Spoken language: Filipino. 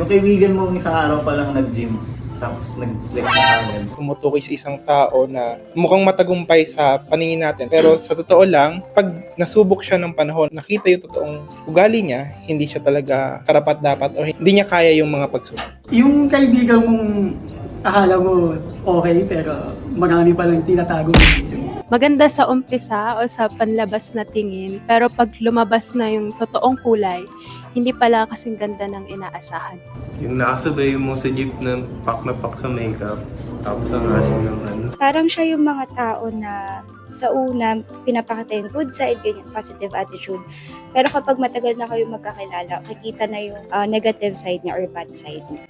Yung kaibigan mo isang araw pa lang nag-gym, tapos nag-flex na agad. tumutukoy sa isang tao na mukhang matagumpay sa paningin natin. Pero sa totoo lang, pag nasubok siya ng panahon, nakita yung totoong ugali niya, hindi siya talaga karapat dapat o hindi niya kaya yung mga pagsubok. Yung kaibigan mong akala mo okay pero marami palang tinatago mo. Maganda sa umpisa o sa panlabas na tingin, pero pag lumabas na yung totoong kulay, hindi pala kasing ganda ng inaasahan. Yung nakasabay mo sa jeep na pak na pak sa makeup, tapos ang asin ng ano. parang siya yung mga tao na sa una, pinapakita yung good side, ganyan, positive attitude. Pero kapag matagal na kayo magkakilala, kikita na yung ah, negative side niya or bad side niya.